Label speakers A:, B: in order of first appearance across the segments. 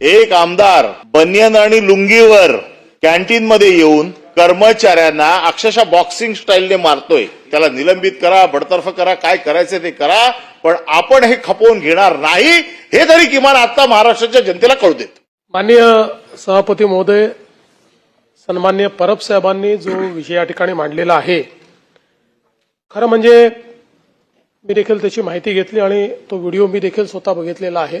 A: एक आमदार बनियन आणि लुंगीवर कॅन्टीन मध्ये येऊन कर्मचाऱ्यांना अक्षरशः बॉक्सिंग स्टाईलने मारतोय. त्याला निलंबित करा बडतर्फ करा काय करायचं ते करा पण आपण हे खपवून घेणार नाही हे तरी किमान आता महाराष्ट्राच्या जनतेला कळू देत.
B: माननीय सभापती महोदय सन्मान्य परब साहेबांनी जो विषय या ठिकाणी मांडलेला आहे खरं म्हणजे मी देखील त्याची माहिती घेतली आणि तो व्हिडिओ मी देखील स्वतः बघितलेला आहे.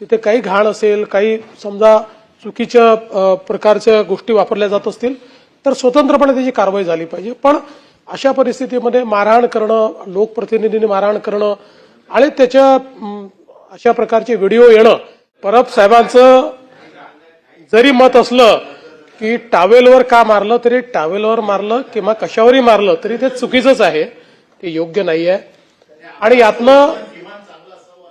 B: तिथे काही घाण असेल काही समजा चुकीच्या प्रकारच्या गोष्टी वापरल्या जात असतील तर स्वतंत्रपणे त्याची कारवाई झाली पाहिजे. पण अशा परिस्थितीमध्ये मारहाण करणं लोकप्रतिनिधींनी मारहाण करणं आणि त्याच्या अशा प्रकारचे व्हिडिओ येणं परब साहेबांचं जरी मत असलं की टावेलवर का मारलं तरी टावेलवर मारलं किंवा कशावरही मारलं तरी ते चुकीचंच आहे ते योग्य नाही आहे आणि यातनं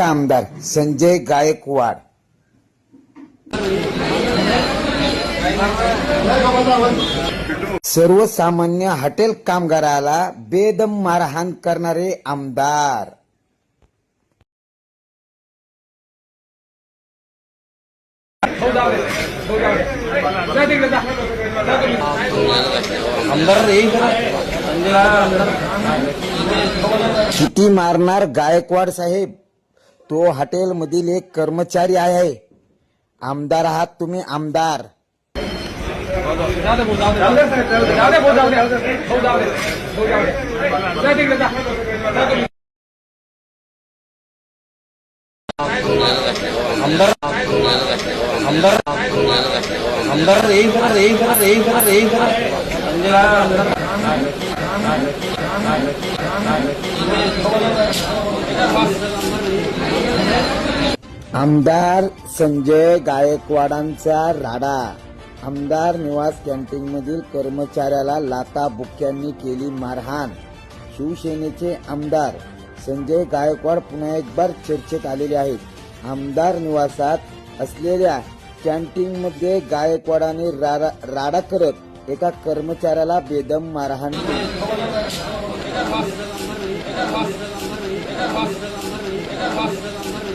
C: आमदार संजय गायकवाड. सर्वसामान्य हॉटेल कामगाराला बेदम मारहाण करणारे आमदार. किती मारणार गायकवाड साहेब तो हॉटेल मधील एक कर्मचारी आहे आमदार आहात तुम्ही आमदार आमदार एक जरा एक आमदार संजय गायकवाडांचा राडा. आमदार निवास कॅन्टीन मधील कर्मचाऱ्याला लाता बुक्क्यांनी केली मारहाण. शिवसेनेचे आमदार संजय गायकवाड पुन्हा एक बार चर्चेत आलेले आहेत. आमदार निवासात असलेल्या कॅन्टीन मध्ये गायकवाडाने राडा राडा करत एका कर्मचाऱ्याला बेदम मारहाण केली.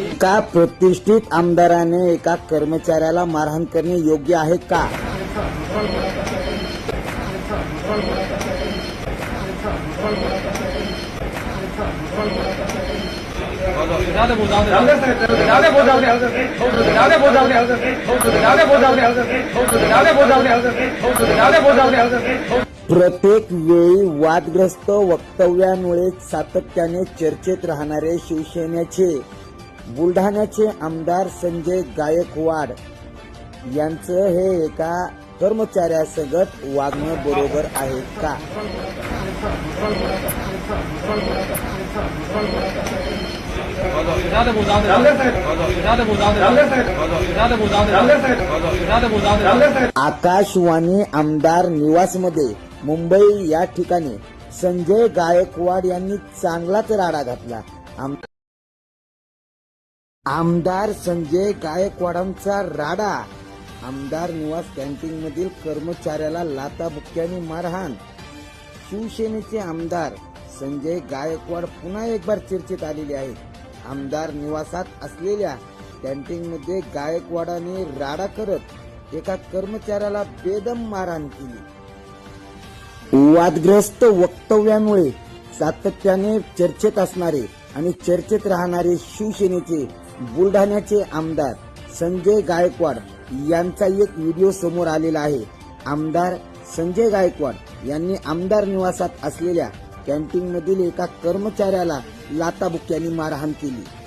C: एका प्रतिष्ठित आमदाराने एका कर्मचाऱ्याला मारहाण करणे योग्य आहे का? प्रत्येक वेळी वादग्रस्त वक्तव्यामुळे सातत्याने चर्चेत राहणारे शिवसेनेचे बुलढाण्याचे आमदार संजय गायकवाड यांचं हे एका कर्मचाऱ्यासगत वागणं बरोबर आहे का? आकाशवाणी आमदार निवासमध्ये मुंबई या ठिकाणी संजय गायकवाड यांनी चांगलाच राडा घातला. आमदार संजय गायकवाडांचा राडा. आमदार निवास कॅन्टीन मधील कर्मचाऱ्याला लाताबुक्क्याने मारहाण. शिवसेनेचे आमदार संजय गायकवाड पुन्हा एक बार चर्चेत आलेले आहेत. आमदार निवासात असलेल्या कॅन्टीन मध्ये गायकवाडाने राडा करत एका कर्मचाऱ्याला बेदम मारहाण केली. वादग्रस्त वक्तव्यामुळे सातत्याने चर्चेत असणारे आणि चर्चेत राहणारे शिवसेनेचे बुलढाण्याचे आमदार संजय गायकवाड यांचा एक व्हिडिओ समोर आलेला आहे. आमदार संजय गायकवाड यांनी आमदार निवासात असलेल्या कॅन्टीनमधील एका कर्मचाऱ्याला लाताबुक्यांनी मारहाण केली.